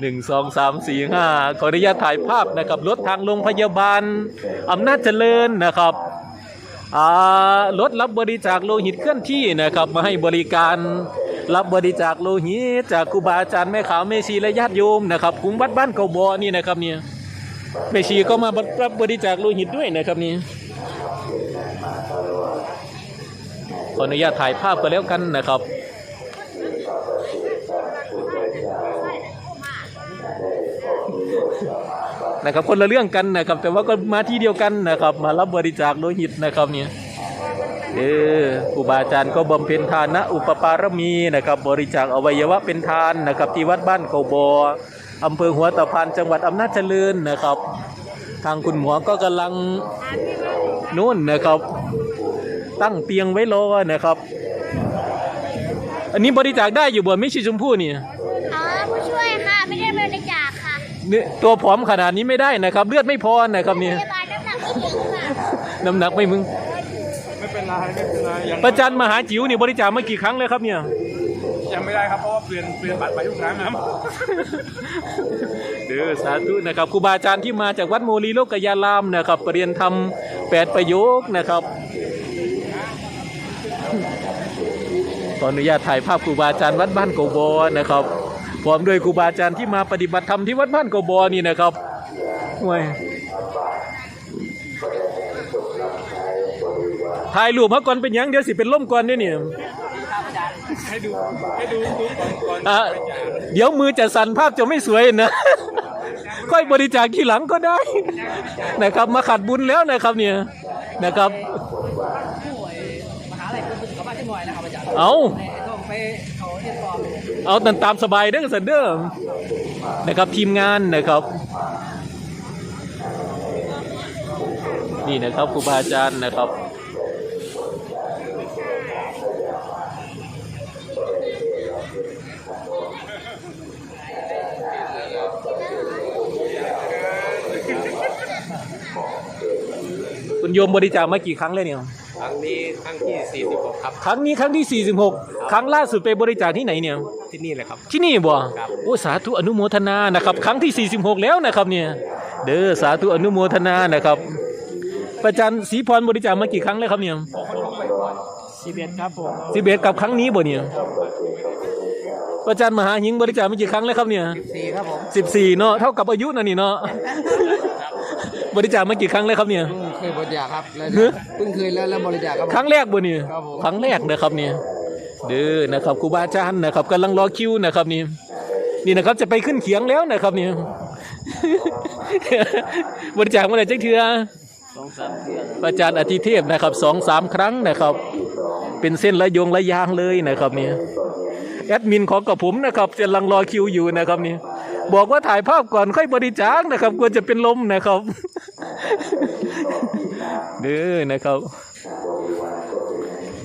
หนึ่งสองสามสี่ห้าขออนุญาตถ่ายภาพนะครับรถทางโรงพยาบาลอำนาจเจริญนะครับรถรับบริจาคโลหิตเคลื่อนที่นะครับ มาให้บริการรับบริจาคโลหิตจากครูบาอาจารย์แม่ขาวแม่ชีและญาติโยมนะครับคุ้มวัดบ้านเกาบอนี่นะครับเนี่ยแม่ชีก็มารับบริจาคโลหิตด้วยนะครับนี่ขออนุญาตถ่ายภาพกันแล้วกันนะครับ นะครับคนละเรื่องกันนะครับ แต่ว่าก็มาที่เดียวกันนะครับ มารับบริจาคโลหิตนะครับเนี่ยเออครูบาอาจารย์ก็บำเพ็ญทานนะอุปปารมีนะครับ บริจาคอวัยวะเป็นทานนะครับ ที่วัดบ้านเกาบออำเภอหัวตะพานจังหวัดอำนาจเจริญนะครับ ทางคุณหมอก็กำลังนู่นนะครับ ตั้งเตียงไว้รอนะครับ อันนี้บริจาคได้อยู่บนไม่ชีชมพู่นี่ อ๋อผู้ช่วยค่ะ ไม่ได้บริจาคค่ะ เนี่ยตัวผอมขนาดนี้ไม่ได้นะครับ เลือดไม่พอนะครับพเนี่ยยาบาลน้ำหนักไม่ถึงค่ะน้ำหนักไม่มึงไม่เป็นไรไม่เป็นไรยังประจันมหาจิ๋วนี่บริจาคมากี่ครั้งแล้วครับเนี่ย ยังไม่ได้ครับเพราะว่าเปลี่ยนเปลี่ยนบัตรไปทุกครั้งครับเด้อสาธุนะครับครูบาอาจารย์ที่มาจากวัดโมลีโลกยารามนะครับปรริยนธรรมแปดประโยคนะครับขออนุญาตถ่ายภาพครูบาอาจารย์วัดบ้านโกบอนะครับ พร้อมด้วยครูบาอาจารย์ที่มาปฏิบัติธรรมที่วัดบ้านโกบอนี่นะครับห่วยถ่ายรูปมาก่อนเป็นหยังเดี๋ยวสิเป็นล่มก่อนเนี่ยเนี่ยให้ดูให้ดูดูก่อนก่อนอะเดี๋ยวมือจะสั่นภาพจะไม่สวยนะค่อยบริจาคทีหลังก็ได้ นะครับ มาขัดบุญแล้วนะครับเนี่ยนะครับมหาลัยคุณเขาบ้านที่หน่วยนะครับอา เอาตามสบายเด้อสันเด้อนะครับทีมงานนะครับนี่นะครับครูบาอาจารย์นะครับคุณโยมบริจาคมากี่ครั้งแล้วเนี่ย ครั้งนี้ครั้งที่ 46 ครับ ครั้งนี้ครั้งที่ 46 ครั้งล่าสุดไปบริจาคที่ไหนเนี่ย ที่นี่เลยครับ ที่นี่บ่ครับ โอ้สาธุอนุโมทนานะครับ ครั้งที่ 46 แล้วนะครับเนี่ย เด้อสาธุอนุโมทนานะครับ ประจันศรีพรบริจาคมากี่ครั้งแล้วครับเนี่ยสิบเอ็ดครับผมสิบเอ็ดกับครั้งนี้บ่เนี่ยประจันมหาหิงบริจาคมากี่ครั้งแล้วครับเนี่ย สี่ครับผม สิบสี่เนาะเท่ากับอายุนะนี่เนาะ บริจาคมากี่ครั้งแล้วครับเนี่ย เพิ่งเคยบริจาคครับแล้วฮะเพิ่งเคยแล้วแล้วบริจาคครับผม ครั้งแรกบ่เนี่ยครับผม ครั้งแรกนะครับเนี่ยเด้อนะครับครูบาอาจารย์นะครับกำลังรอคิวนะครับนี่นี่นะครับจะไปขึ้นเขียงแล้วนะครับเนี่ย บริจาคเมื่อไหร่จักเทือส องสามเดือนอาจารย์อธิเทพนะครับสองสามครั้งนะครับ เป็นเส้นระยงระยางเลยนะครับเนี่ยแอดมินของกับผมนะครับกำลังรอคิวอยู่นะครับนี่บอกว่าถ่ายภาพก่อนค่อยบริจาคนะครับกลัวจะเป็นลมนะครับเด้อนะครับ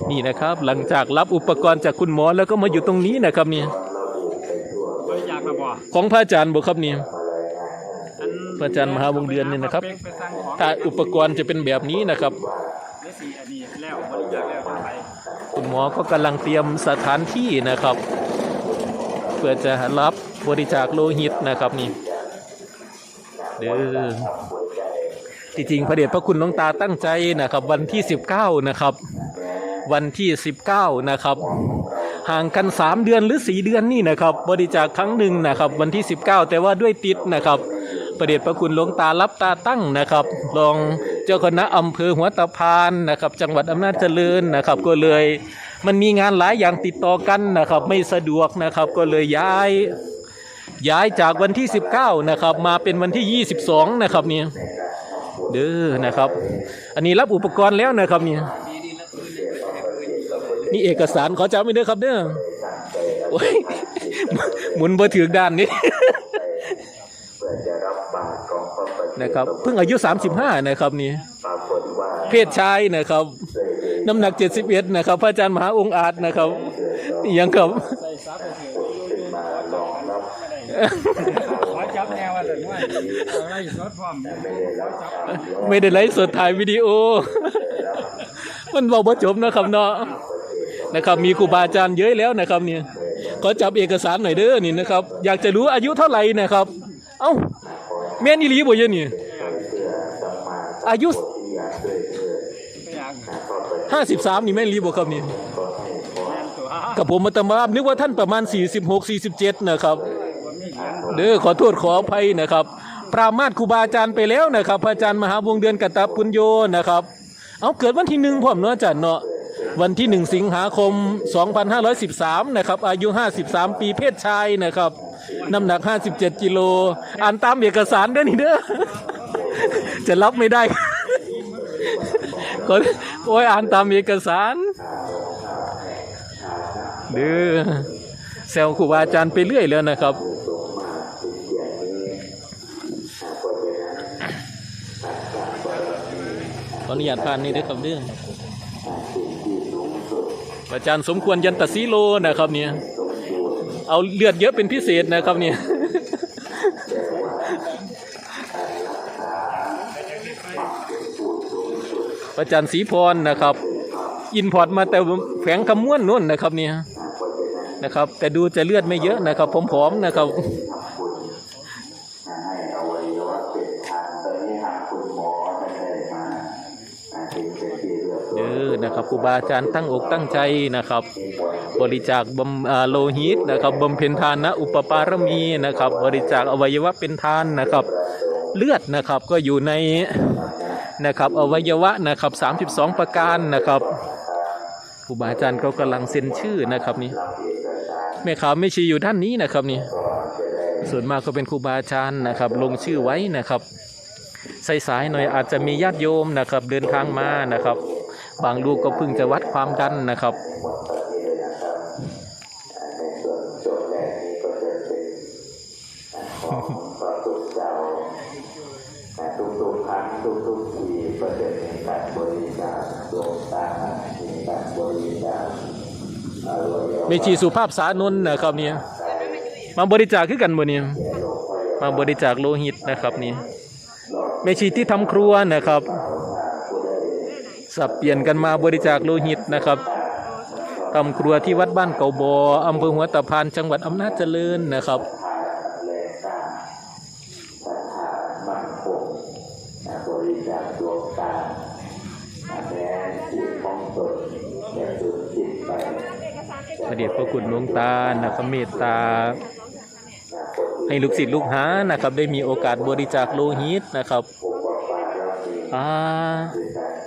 นี่นะครับหลังจากรับอุปกรณ์จากคุณหมอแล้วก็มาอยู่ตรงนี้นะครับนี่บริจาคมาบ่ของพระอาจารย์บอกครับนี่อัน พระอาจารย์มหาวงเดือนนี่นะครับไปไปสั่งของถ้าอุปกรณ์จะเป็นแบบนี้นะครับได้สี่อันนี้แล้วบริจาคแล้วทำไปคุณหมอก็กำลังเตรียมสถานที่นะครับ เพื่อจะรับบริจาคโลหิตนะครับนี่เด้อที่จริงพระเดชพระคุณหลวงตาตั้งใจนะครับ วันที่ 19 นะครับ วันที่ 19 นะครับห่างกัน 3 เดือนหรือ 4 เดือนนี่นะครับ บริจาคครั้งหนึ่งนะครับ วันที่ 19 แต่ว่าด้วยติดนะครับ ประเดชพระคุณหลวงตารับตาตั้งนะครับรองเจ้าคณะอำเภอหัวตะพานนะครับ จังหวัดอำนาจเจริญนะครับ ก็เลยมันมีงานหลายอย่างติดต่อกันนะครับ ไม่สะดวกนะครับก็เลยย้าย ย้ายจากวันที่ 19 นะครับ มาเป็นวันที่ 22 นะครับเนี่ยเด้อนะครับ อันนี้รับอุปกรณ์แล้วนะครับเนี่ยนี่เอกสารขอจับไม่เด้อครับเด้อโอ้ยหมุนบ่ถือด้านนี้ นะครับเพิ่งอายุ 35 นะครับนี่เพศชายนะครับ น้ำหนัก 71 นะครับ พระอาจารย์มหาองค์อาจนะครับนี่ยังครับขอจับแนวอะไรด้วยอะไรรถพร้อมขอจับไม่ได้ไลฟ์สดถ่ายวิดีโอ มันบอกว่าจบนะครับเนาะนะครับมีครูบาอาจารย์เยอะแล้วนะครับเนี่ยขอจับเอกสารหน่อยเด้อนี่นะครับ อยากจะรู้อายุเท่าไหร่นะครับ เอ้า แม่นอีหลีบ่เยอะนี่อายุไม่อยาก53นี่แม่นอีหลีบ่ครับนี่กับผมมาตมานึกว่าท่านประมาณ 46 47 นะครับผมมีเขียนเด้อขอโทษขออภัยนะครับ ปรามาสครูบาอาจารย์ไปแล้วนะครับพระอาจารย์มหาวงเดือนกัตตปุญโยนะครับ เอาเกิดวันที่หนึ่งพ่อมเนาะอาจารย์เนาะวันที่หนึ่งสิงหาคม 2513 นะครับ อายุ 53 ปีเพศชายนะครับ น้ำหนัก 57 กิโล อ่านตามเอกสารเด้อนี่เด้อ จะรับไม่ได้ก็โอ้ยอ่านตามเอกสารเด้อแซวครูบาอาจารย์ไปเรื่อยแล้วนะครับ ขออนุญาตผ่านนี่ด้วยครับเรื่องอาจารย์สมควรยันตสีโลนะครับเนี่ย เอาเลือดเยอะเป็นพิเศษนะครับเนี่ยประจันศรีพรนะครับ อินพอร์ตมาแต่แฝงคำม้วนนู่นนะครับเนี่ยนะครับ แต่ดูจะเลือดไม่เยอะนะครับผอมๆนะครับ เออนะครับครูบาอาจารย์ตั้งอกตั้งใจนะครับ บริจาคบำโลหิตนะครับบำเพ็ญทานนะอุปปารมีนะครับ บริจาคอวัยวะเป็นทานนะครับ เลือดนะครับก็อยู่ในนะครับอวัยวะนะครับ 32 ประการนะครับครูบาอาจารย์ก็กำลังเซ็นชื่อนะครับนี่แม่ขาวไม่ชีอยู่ด้านนี้นะครับนี่ส่วนมากก็เป็นครูบาอาจารย์นะครับ ลงชื่อไว้นะครับ สายๆหน่อยอาจจะมีญาติโยมนะครับ เดินทางมานะครับ บางลูกก็เพิ่งจะวัดความดันนะครับทุกๆครั้งทุกๆทีก็จะมีการบริจาคดวงตามีการบริจาคอวัยวะเมชีสุภาพสานนท์นะครับเนี่ยมาบริจาคคือกันบ่เนี่ยมาบริจาคโลหิตนะครับนี่ เมชีที่ทำครัวนะครับ สับเปลี่ยนกันมาบริจาคโลหิตนะครับทำครัวที่วัดบ้านเก่าบออำเภอหัวตะพานจังหวัดอำนาจเจริญนะครับมั่นคงนะบริจาคดวงตาแม้จิตของตนจะสูญสิ้นไปพระเดชพระคุณหลวงตานะครับเมตตา ให้ลูกศิษย์ลูกหานะครับ ได้มีโอกาสบริจาคโลหิตนะครับ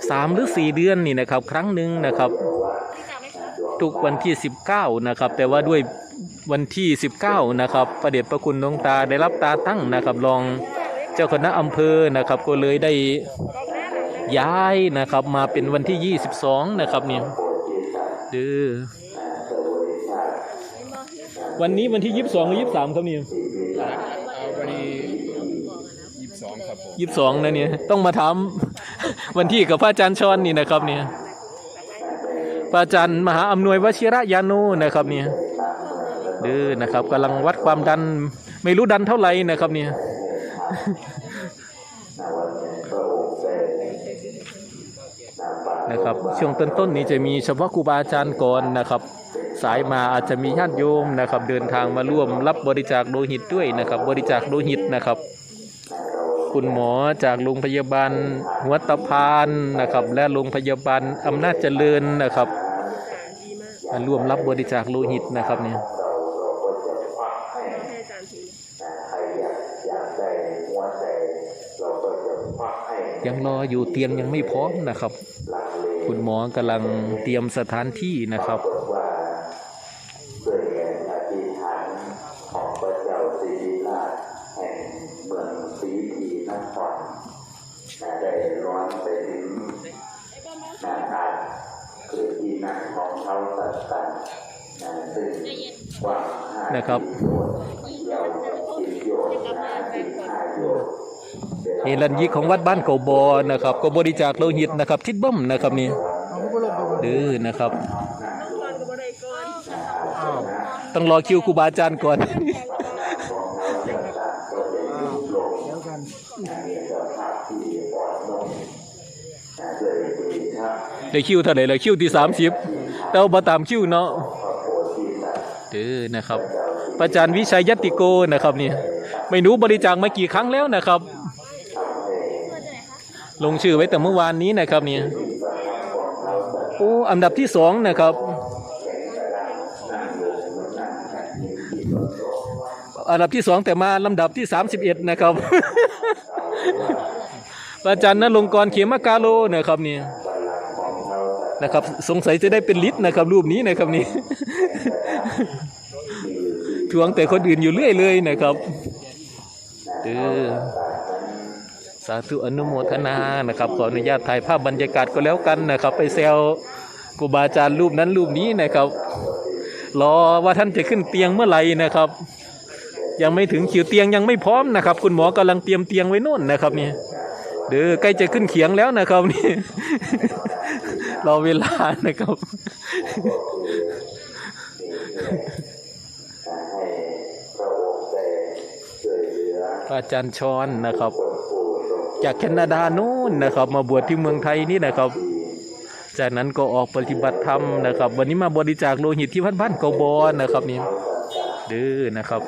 สามหรือสี่เดือนนี่นะครับ ครั้งหนึ่งนะครับทุกวันที่ 19 นะครับ แต่ว่าด้วยวันที่ 19 นะครับพระเดชพระคุณหลวงตาได้รับตาตั้งนะครับรองเจ้าคณะอำเภอนะครับ ก็เลยได้ย้ายนะครับ มาเป็นวันที่ 22 นะครับเนี่ยเดือวันนี้วันที่ 22 หรือ 23 ครับเนี่ย ยี่สิบสองนะเนี่ย ต้องมาถามวันที่กับพระอาจารย์ชอนนี่นะครับ เนี่ย พระอาจารย์มหาอำนวยวชิระยานุนะครับ เนี่ยเด้อนะครับกำลังวัดความดันไม่รู้ดันเท่าไหร่นะครับ เนี่ยนะครับช่วงต้นๆนี้จะมีเฉพาะครูบาอาจารย์ก่อนนะครับ สายมาอาจจะมีญาติโยมนะครับ เดินทางมาร่วมรับบริจาคโลหิตด้วยนะครับ บริจาคโลหิตนะครับ คุณหมอจากโรงพยาบาลหัวตะพานนะครับ และโรงพยาบาลอำนาจเจริญนะครับมาร่วมรับบริจาคโลหิตนะครับเนี่ยยังรออยู่เตียงยังไม่พร้อมนะครับ คุณหมอกำลังเตรียมสถานที่นะครับ ว่าด้วยแรงอธิษฐานของพระเจ้าสิริราชแห่งเมืองศรีพีนครนะได้ร้อนไปถึงนาอาคือที่นั่งของเขาสัตตันนะซึ่งกว้างห้า นะ ครับยาวสิบโยชน์หนาสิบห้าโยชน์เฮลันยิกของวัดบ้านเก่าบอนะครับ ก็บริจาคโลหิตนะครับทิดบิ้มนะครับนี่เดื้อนะครับ ต้องรอคิวครูบาอาจารย์ก่อนได้คิวเท่าไหร่เลยคิวที่สามสิบแต่ว่าบ่ตามคิวเนาะเด้อนะครับ อาจารย์วิชัยยตติโกนะครับนี่ไม่รู้บริจาคมากี่ครั้งแล้วนะครับ ลงชื่อไว้แต่เมื่อวานนี้นะครับนี่โอ้อันดับที่สองนะครับ อันดับที่สองแต่มาลำดับที่สามสิบเอ็ดนะครับพระอาจารย์นรงกรเขมกาโลนะครับนี่นะครับ สงสัยจะได้เป็นลิตรนะครับ รูปนี้นะครับนี่ ทวงแต่คนอื่นอยู่เรื่อยเลยนะครับเออสาธุอนุโมทนานะครับขออนุญาตถ่ายภาพบรรยากาศก็แล้วกันนะครับ ไปแซวครูบาอาจารย์รูปนั้นรูปนี้นะครับ รอว่าท่านจะขึ้นเตียงเมื่อไหร่นะครับ ยังไม่ถึงคิวเตียงยังไม่พร้อมนะครับ คุณหมอกำลังเตรียมเตียงไว้นู่นนะครับนี่เด้อใกล้จะขึ้นเขียงแล้วนะครับนี่รอเวลานะครับ ให้พระองค์ได้ช่วยเหลื อาจารย์ชอนนะครับ จากแคนาดานู่นนะครับ มาบวชที่เมืองไทยนี่นะครับ จากนั้นก็ออกปฏิบัติธรรมนะครับ วันนี้มาบริจาคโลหิตที่วัดบ้านกบอนนะครับนี่เด้อนะครับ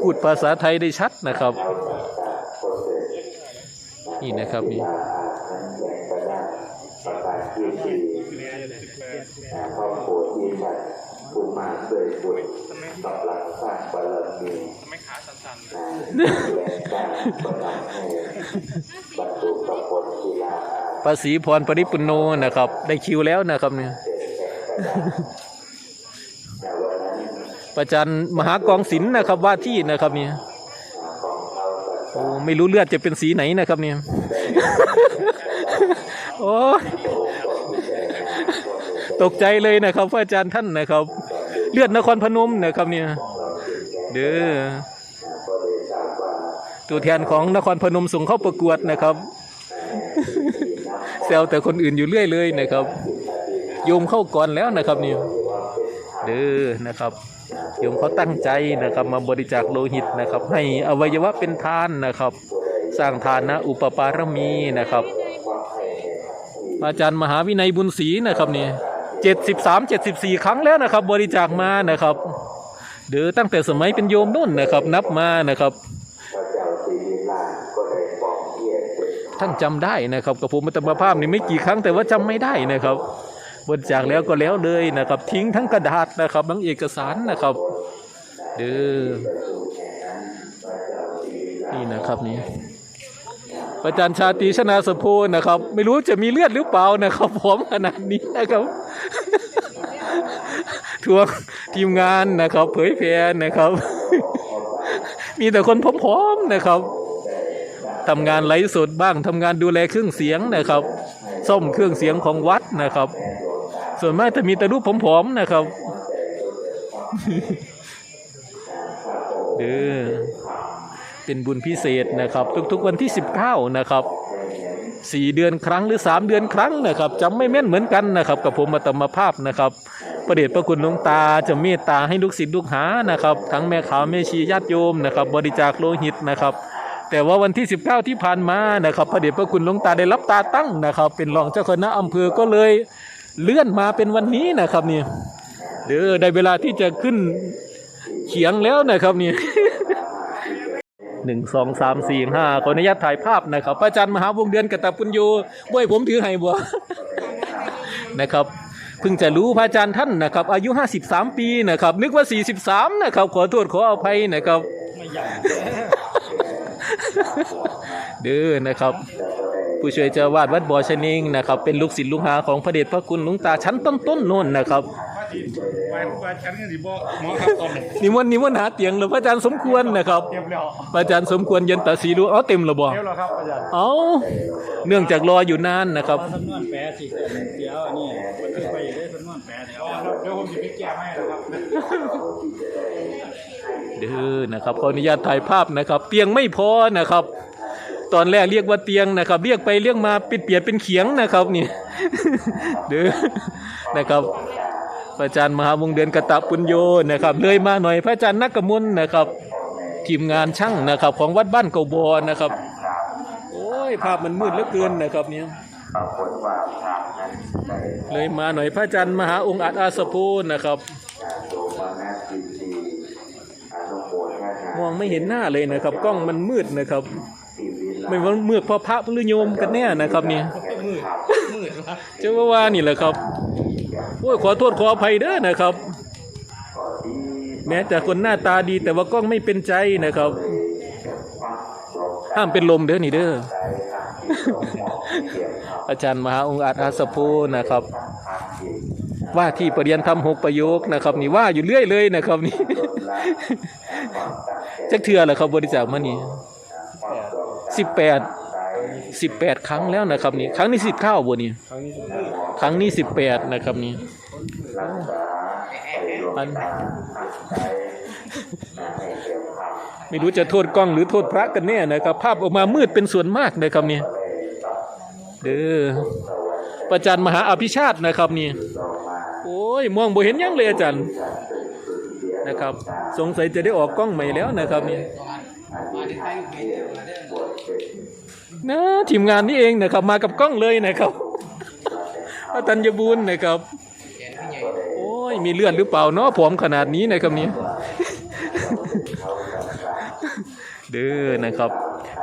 พูดภาษาไทยได้ชัดนะครับ นี่นะครับนี่ประกาศที่สี่ครอบครัวที่ชัดผู้มากด้วยบุญ กำลังสร้างบารมีไม่ขาสั่นๆและการประทานให้บรรลุกับผลกีฬาภาษีพรปริปุนโนนะครับ ได้คิวแล้วนะครับเนี่ยประจันมหากองศิลป์นะครับว่าที่นะครับเนี่ยโอ้ไม่รู้เลือดจะเป็นสีไหนนะครับเนี่ยโอ้ตกใจเลยนะครับพระอาจารย์ท่านนะครับ เลือดนครพนมนะครับเนี่ยเด้อตัวแทนของนครพนมส่งเข้าประกวดนะครับแซวแต่คนอื่นอยู่เรื่อยเลยนะครับ โยมเข้าก่อนแล้วนะครับนี่เด้อนะครับโยมเขาตั้งใจนะครับมาบริจาคโลหิตนะครับ ให้อวัยวะเป็นทานนะครับ สร้างทานนะอุปปารมีนะครับ อาจารย์มหาวินัยบุญศรีนะครับนี่ เจ็ดสิบสามเจ็ดสิบสี่ครั้งแล้วนะครับ บริจาคมานะครับเด้อตั้งแต่สมัยเป็นโยมนุ่นนะครับ นับมานะครับท่านจำได้นะครับกับผมอัตมภาพนี่ไม่กี่ครั้งแต่ว่าจำไม่ได้นะครับบริจาคแล้วก็แล้วเลยนะครับ ทิ้งทั้งกระดาษนะครับทั้งเอกสารนะครับเด้อนี่นะครับนี่ ประจันชาตรีชนาสโพนะครับ ไม่รู้จะมีเลือดหรือเปล่านะครับผมขนาดนี้นะครับทวงทีมงานนะครับ เผยแพร่นะครับ มีแต่คนพร้อมๆนะครับทำงานไลฟ์สดบ้างทำงานดูแลเครื่องเสียงนะครับซ่อมเครื่องเสียงของวัดนะครับ ส่วนมากจะมีแต่รูปผอมๆนะครับเออ เป็นบุญพิเศษนะครับ ทุกๆวันที่ 19 นะครับสี่เดือนครั้งหรือ3เดือนครั้งนะครับจำไม่แม่นเหมือนกันนะครับ กับผมมาตมภาพนะครับ ประเดชพระคุณหลวงตาจะเมตตาให้ลูกศิษย์ลูกหานะครับ ทั้งแม่ขาวแม่ชีญาติโยมนะครับ บริจาคโลหิตนะครับ แต่ว่าวันที่ 19 ที่ผ่านมานะครับ พระเดชพระคุณหลวงตาได้รับตาตั้งนะครับ เป็นรองเจ้าคณะอำเภอก็เลยเลื่อนมาเป็นวันนี้นะครับนี่เดี๋ยวได้เวลาที่จะขึ้นเขียงแล้วนะครับนี่ หนึ่งสองสามสี่ห้าขออนุญาตถ่ายภาพนะครับพระอาจารย์มหาวงเดือนกตปุญโยบ่ให้ผมถือให้บัวนะครับเพิ่งจะรู้พระอาจารย์ท่านนะครับ อายุ 53 ปีนะครับ นึกว่า 43 นะครับ ขอโทษขออภัยนะครับเด้อนะครับ ผู้ช่วยเจ้าวาดวัดบ่อชะนิงนะครับ เป็นลูกศิษย์ลูกหาของพระเดชพระคุณหลวงตาชั้นต้นๆโน่นนะครับไปไปชั้นกันสิบ่หมอครับตอนนี้นิมนต์นิมนต์หาเตียงหรือพระอาจารย์สมควรนะครับเตรียมแล้วพระอาจารย์สมควรเย็นตาสีดูเอาเต็มหรือบ่เตรียมแล้วครับอาจารย์เอาเนื่องจากรออยู่นานนะครับสำนวนแปลสิเดี๋ยวอันนี้บันทึกไปได้สำนวนแปลเดี๋ยวเดี๋ยวผมจะไปแก้ให้นะครับเด้อนะครับขออนุญาตถ่ายภาพนะครับ เตียงไม่พอนะครับ ตอนแรกเรียกว่าเตียงนะครับ เรียกไปเรียกมาปิดเปลี่ยนเป็นเขียงนะครับนี่เด้อนะครับพระอาจารย์มหาวงเดือนกตะปุญโยนะครับ เลยมาหน่อยพระอาจารย์นักกมลนะครับทีมงานช่างนะครับ ของวัดบ้านเกาบอนะครับ โอ้ยภาพมันมืดเหลือเกินนะครับเนี่ยเลยมาหน่อยพระอาจารย์มหาองค์อาจอาสพูนะครับมองไม่เห็นหน้าเลยนะครับ กล้องมันมืดนะครับ ไม่ว่ามืดเพราะพระหรือโยมกันแน่นะครับนี่มืดมืดวะเจ้าว่าว่านี่แหละครับโอ้ยขอโทษขออภัยเด้อนะครับ แม้แต่คนหน้าตาดีแต่ว่ากล้องไม่เป็นใจนะครับห้ามเป็นลมเด้อนี่เด้ออาจารย์มหาองค์อาจอาสพูนะครับ ว่าที่ปรริยนทำหกประโยคนะครับ นี่ว่าอยู่เรื่อยเลยนะครับนี่จักเทือแหละครับบริจาคมานี่ สิบแปดสิบแปดครั้งแล้วนะครับนี่ครั้งนี้สิบเก้าบนี่ครั้งนี้สิบแปดนะครับนี่อันไม่รู้จะโทษกล้องหรือโทษพระกันแน่นะครับ ภาพออกมามืดเป็นส่วนมากนะครับนี่เด้อประจันมหาอภิชาตินะครับนี่โอ้ยมองบ่เห็นยังเลยอาจารย์นะครับ สงสัยจะได้ออกกล้องใหม่แล้วนะครับนี่ มาที่ไทยอยู่เดียวเด้อนะทีมงานนี่เองนะครับ มากับกล้องเลยนะครับอาจารย์ยบูลย์นะครับ โอ้ย มีเลือดหรือเปล่าเนาะผอมขนาดนี้นะครับนี่เด้อนะครับ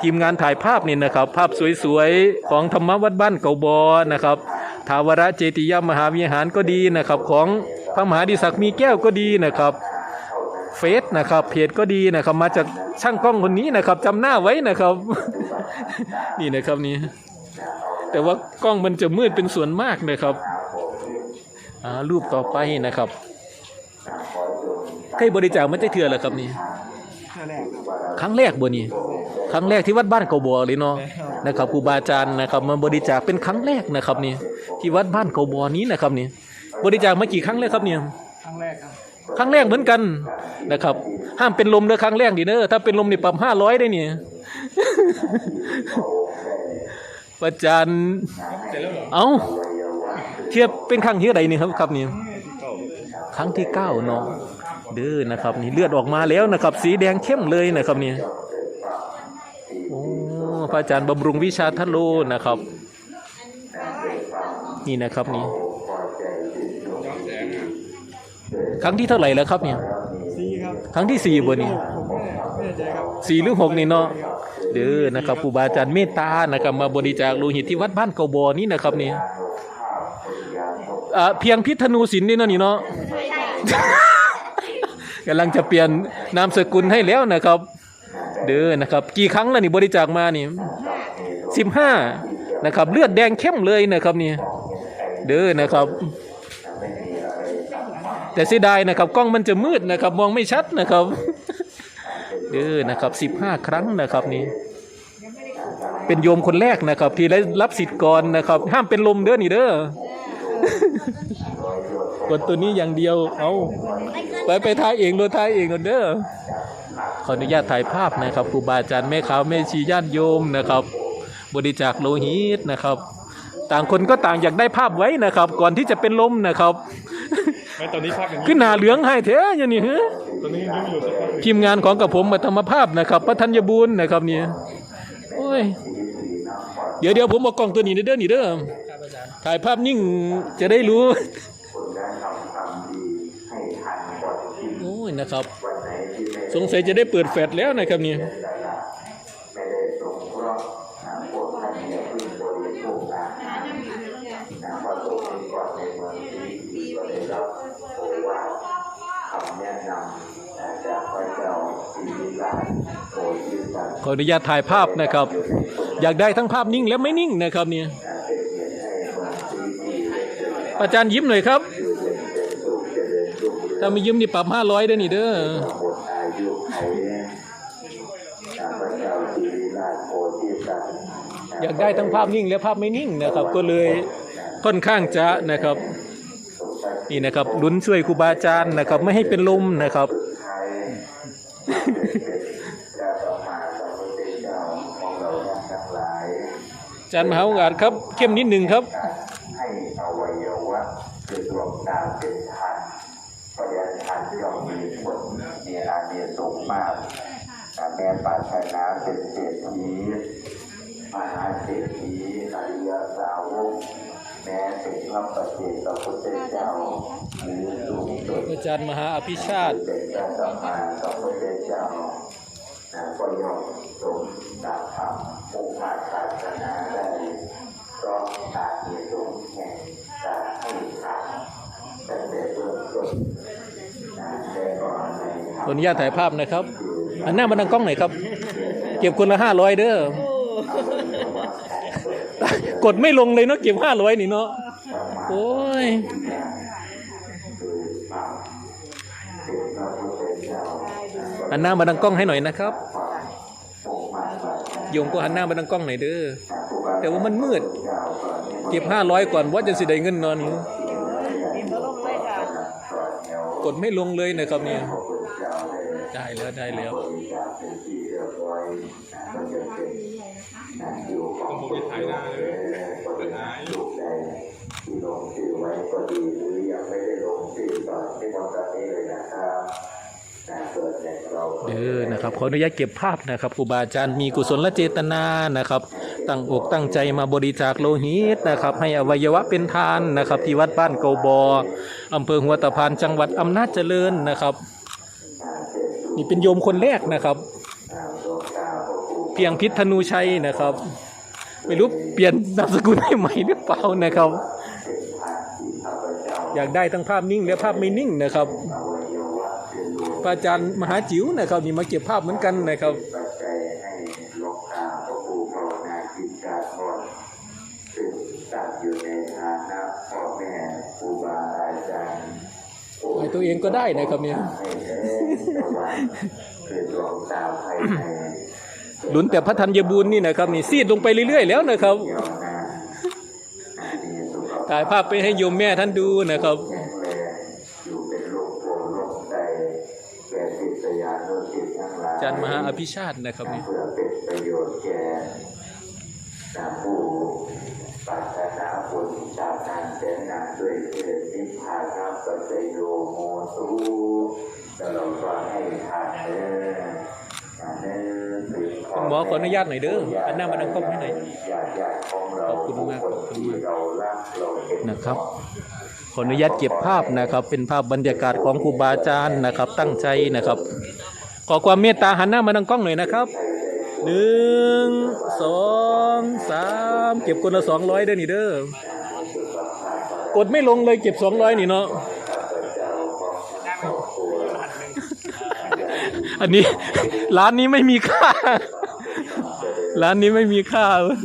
ทีมงานถ่ายภาพนี่นะครับ ภาพสวยๆ ของธรรมวัดบ้านเก่าบอนะครับทาวรเจติยมหาวิหารก็ดีนะครับ ของพระมหาดิศักมีแก้วก็ดีนะครับ เฟซนะครับเพจก็ดีนะครับ มาจากช่างกล้องคนนี้นะครับจำหน้าไว้นะครับ นี่นะครับนี่แต่ว่ากล้องมันจะมืดเป็นส่วนมากนะครับรูปต่อไปนะครับใครบริจาคมันจะเถื่อเหรอครับนี่ครั้งแรกบ่นี่ครั้งแรกที่วัดบ้านเกาบัวเลยเนาะนะครับครูบาอาจารย์นะครับมาบริจาคเป็นครั้งแรกนะครับนี่ที่วัดบ้านเกาบัวนี้นะครับนี่บริจาคมากี่ครั้งแล้วครับเนี่ยครั้งแรกครับ ครั้งแรกเหมือนกันนะครับ ห้ามเป็นลมเด้อครั้งแรกดิเด้อถ้าเป็นลมนี่ปรับห้าร้อยได้เนี่ยอาจารย์เอาเทียบเป็นครั้งที่ใดนี่ครับครับนี่ครั้งที่เก้าเนาะเด้อนะครับ นี่เลือดออกมาแล้วนะครับ สีแดงเข้มเลยนะครับนี่โอ้พระอาจารย์บำรุงวิชาทัลโลนะครับ นี่นะครับนี่ ครั้งที่เท่าไหร่แล้วครับเนี่ยสี่ครับครั้งที่สี่บนนี่ผมไม่แน่ใจครับสี่หรือหกนี่เนาะเด้อนะครับครูบาอาจารย์เมตตานะครับมาบริจาคโลหิตที่วัดบ้านเกาบอนี่นะครับนี่อ่าเพียงพิษณุศิลป์นี่เนาะนี่เนาะกำลังจะเปลี่ยนนามสกุลให้แล้วนะครับ เด้อนะครับ กี่ครั้งแล้วนี่บริจาคมานี่สิบห้านะครับ เลือดแดงเข้มเลยนะครับนี่เด้อนะครับ แต่เสียดายนะครับกล้องมันจะมืดนะครับ มองไม่ชัดนะครับเด้อนะครับสิบห้าครั้งนะครับนี่เป็นโยมคนแรกนะครับ ที่ได้รับสิทธิ์ก่อนนะครับ ห้ามเป็นลมเด้อนี่เด้อกดตัวนี้อย่างเดียวเอาไปไปถ่ายเองโดนถ่ายเองโดนเด้อขออนุญาตถ่ายภาพนะครับครูบาอาจารย์แม่ขาแม่ชีญาติโยมนะครับ บริจาคโลหิตนะครับ ต่างคนก็ต่างอยากได้ภาพไว้นะครับ ก่อนที่จะเป็นลมนะครับ ไม่ตอนนี้พักอย่างนี้ขึ้นหนาเหลืองให้เถอะอย่างนี้ฮะตอนนี้ยังอยู่สักพักทีมงานของกับผมมาธรรมภาพนะครับพระธัญบูรณ์นะครับเนี่ยโอ้ยเดี๋ยวเดี๋ยวผมเอากล้องตัวนี้เด้อนี่เด้อครับอาจารย์ถ่ายภาพนิ่งจะได้รู้โอ้ยนะครับ สงสัยจะได้เปิดแฟลชแล้วนะครับเนี่ย ไม่ได้สงเคราะห์อ่าพวกท่านเนี่ยเพิ่งบริโภคอาหารนะพอตกเป็นก่อนในเมืองที่ก็ได้รับโอวาทคำแนะนำนะจากพระเจ้าสิริราชโอยิสัน ข ออนุญาตถ่ายภาพนะครับ อยากได้ทั้งภาพนิ่งและไม่นิ่งนะครับเนี่ยอาจารย์ยิ้มหน่อยครับ ถ้าไม่ยิ้มนี่ปรับห้าร้อยเด้นี่เด้อออยากได้ทั้งภาพนิ่งและภาพไม่นิ่งนะครับ ก็เลยค่อนข้างจะนะครับ นี่นะครับลุ้นช่วยครูบาอาจารย์นะครับ ไม่ให้เป็นลมนะครับ จารย์มหาโอกาสครับ เข้มนิดหนึ่งครับ ให้อวัยวะคือดวงตาเป็นทานเพราะฉะนั้นทานย่อมมีผลมีอานิสงส์มากแต่แม้ปรารถนาเป็นเศรษฐีภมหาเศรษฐีอริยสาวกแม้เป็นพระปฏิเจกพุทธเจ้าหรือสูงสุดอาจารย์มหาอภิชาติเป็นพระสัมมาสัมพุทธเจ้านะ ก็ย่อมสมดับธรรมมุ่งมาศาสนาได้เพราะการมีสงฆ์แห่งการให้ทานตั้งแต่เบื้องต้นขออนุญาตถ่ายภาพนะครับ อันหน้ามาดังกล้องหน่อยครับ เก็บคนละห้าร้อยเด้อกดไม่ลงเลยเนาะเก็บห้าร้อยนี่เนาะ โอ้ย หันหน้ามาดังกล้องให้หน่อยนะครับ โยมก็หันหน้ามาดังกล้องหน่อยเด้อ แต่ว่ามันมืด เก็บห้าร้อยก่อนว่าจะสิได้เงินนอนอยู่กดไม่ลงเลยนะครับเนี่ย ได้แล้วได้แล้วผมจะถ่ายหน้าเลยถ่ายที่ลงชื่อไว้ก็ดีหรือยังไม่ได้ลงชื่อก่อนที่ตอนนี้เลยนะครับ เกิดจากเราเด้อนะครับขออนุญาตเก็บภาพนะครับครูบาอาจารย์มีกุศลเจตนานะครับ ตั้งอกตั้งใจมาบริจาคโลหิตนะครับ ให้อวัยวะเป็นทานนะครับที่วัดบ้านเกาบออำเภอหัวตะพานจังหวัดอำนาจเจริญนะครับ นี่เป็นโยมคนแรกนะครับ เพียงพิษธนูชัยนะครับ ไม่รู้เปลี่ยนนามสกุลให้ใหม่หรือเปล่านะครับ อยากได้ทั้งภาพนิ่งและภาพไม่นิ่งนะครับ อาจารย์มหาจิ๋วนะครับนี่มาเก็บภาพเหมือนกันนะครับปัจจัยให้หลวงตาพระครูภาวนาจิตกาทรซึ่งตั้งอยู่ในฐานะพ่อแม่ครูบาอาจารย์ไอ้ตัวเองก็ได้นะครับเนี่ยให้แท้สว่างคือดวงตาภายในลุ้นแต่พระธัญบูรณ์นี่นะครับนี่ซีดลงไปเรื่อย ๆ แล้วนะครับถ่ายภาพไปให้โยมแม่ท่านดูนะครับ แข็งแรงอยู่เป็นโรคโรคโรคใดแก่ศิษยานุศิษย์ทั้งหลาย อา จารย์มหาอภิชาตินะครับนี่เพื่อเป็นประโยชน์แก่ผู้ปรารถนาบุญชาตินานแสนนานด้วยเถิดนิพพานัปัจจโยโมตุตลอดฟังให้ทานเด้ออ่าเด้อถึงคุณหมอขออนุญาตหน่อยเด้ออันหน้ามาดังกล้องให้หน่อยญาติญาติของเราขอบคุณมากขอบคุณมากที่เรารักเราเห็นนะครับ ขออนุญาตเก็บภาพนะครับ เป็นภาพบรรยากาศของครูบาอาจารย์นะครับ ตั้งใจนะครับ ขอความเมตตาหันหน้ามาดังกล้องหน่อยนะครับหนึ่งสองสามเก็บคนละสองร้อยเด้อนี่เด้อกดไม่ลงเลยเก็บสองร้อยนี่เนาะอันนี้ ร้านนี้ไม่มีค่า ร้านนี้ไม่มีค่าเรี่ย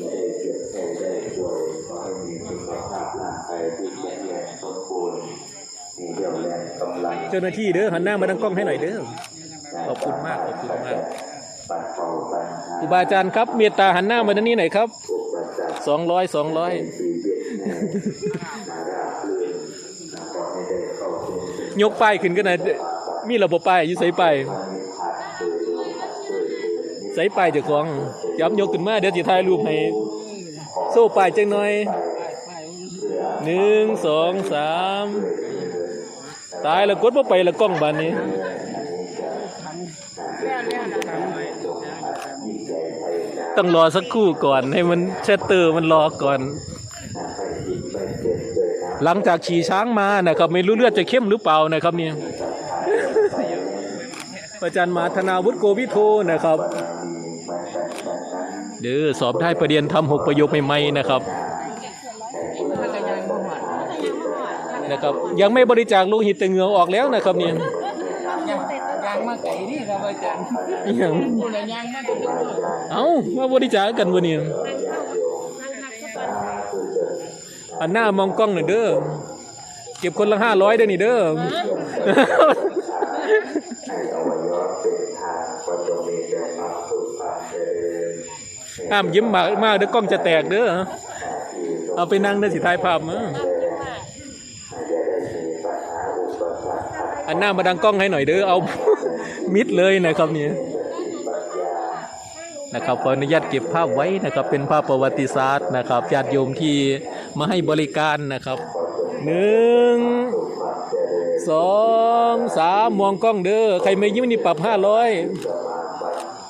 เจ้าหน้าที่เด้อหันหน้ามาดังกล้องให้หน่อยเด้อ ขอบคุณมากขอบคุณมากปัดเป่าปัญหาครูบาอาจารย์ครับเมตตาหันหน้ามาด้านนี้หน่อยครับอุปสรรคสองร้อยสองร้อยชีวิตให้มาราบรื่นนะขอให้ได้เข้าถึงยกป้ายขึ้นก็นะมีระบบป้ายอยู่ใส่ป้ายพระนิพพานโดยรวมโดยเดินใส่ป้ายเจ้าของย้ำยกขึ้นมาเดี๋ยวจะถ่ายรูปให้โซ่ป้ายจังหน่อยหนึ่งสองสามตายแล้วกดบ่ไปละกล้องบานนี้ ต้องรอสักครู่ก่อนให้มันแชตเตอร์มันรอก่อน หลังจากขี่ช้างมานะครับ ไม่รู้เลือดจะเข้มหรือเปล่านะครับเนี่ยอาจารย์มาธนาวุฒิโกวิโทนะครับ เด้อสอบได้ประเด็นทำหกประโยคใหม่ๆนะครับนะครับ ยังไม่บริจาคโลหิตแต่เหงื่อออกแล้วนะครับเนี่ย มาไก่นี่ครับอาจารย์อหย่างคุณยางมาถึงเอ้ามาบริจาคกันวันนี้อันหน้ามองกล้องหน่อยเด้อเก็บคนละห้าร้อยเด้อนี่เด้อให้อวัยวะเป็นทางก็จะมีแต่ความสุขความเจริญห้ามยิ้มมากมากเด้อกล้องจะแตกเด้อเอาไปนั่งเด้อสิถ่ายภาพมาจะได้มีปัญหาอุปสรรคขัดอันหน้ามาดังกล้องให้หน่อยเด้อเอา มิดเลยนะครับนี่นะครับขออนุญาตเก็บภาพไว้นะครับเป็นภาพประวัติศาสตร์นะครับญาติโยมที่มาให้บริการนะครับหนึ่งสองสามมองกล้องเด้อใครไม่ยิ้มนี่ปรับห้าร้อย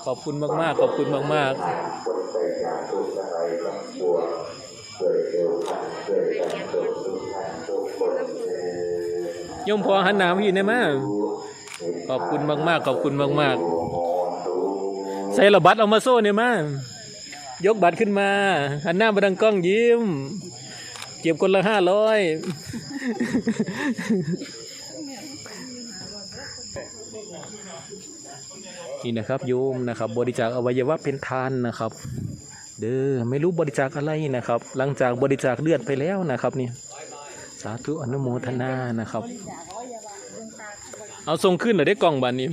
ขอบคุณมากๆ ขอบคุณมากมาๆยมพอหันหนามพี่ได้ไหม ขอบคุณมากๆ ขอบคุณมากๆ ใส่ระบัตรเอามาโซ่เนี่ยมายกบัตรขึ้นมาหันหน้ามาดังกล้องยิ้ม เก็บคนละห้าร้อยนี่นะครับโยมนะครับ บริจาคอวัยวะเป็นทานนะครับ เด้อไม่รู้บริจาคอะไรนะครับ หลังจากบริจาคเลือดไปแล้วนะครับนี่สาธุอนุโมทนานะครับ เอาทรงขึ้นหน่อยได้กล่องบานนี้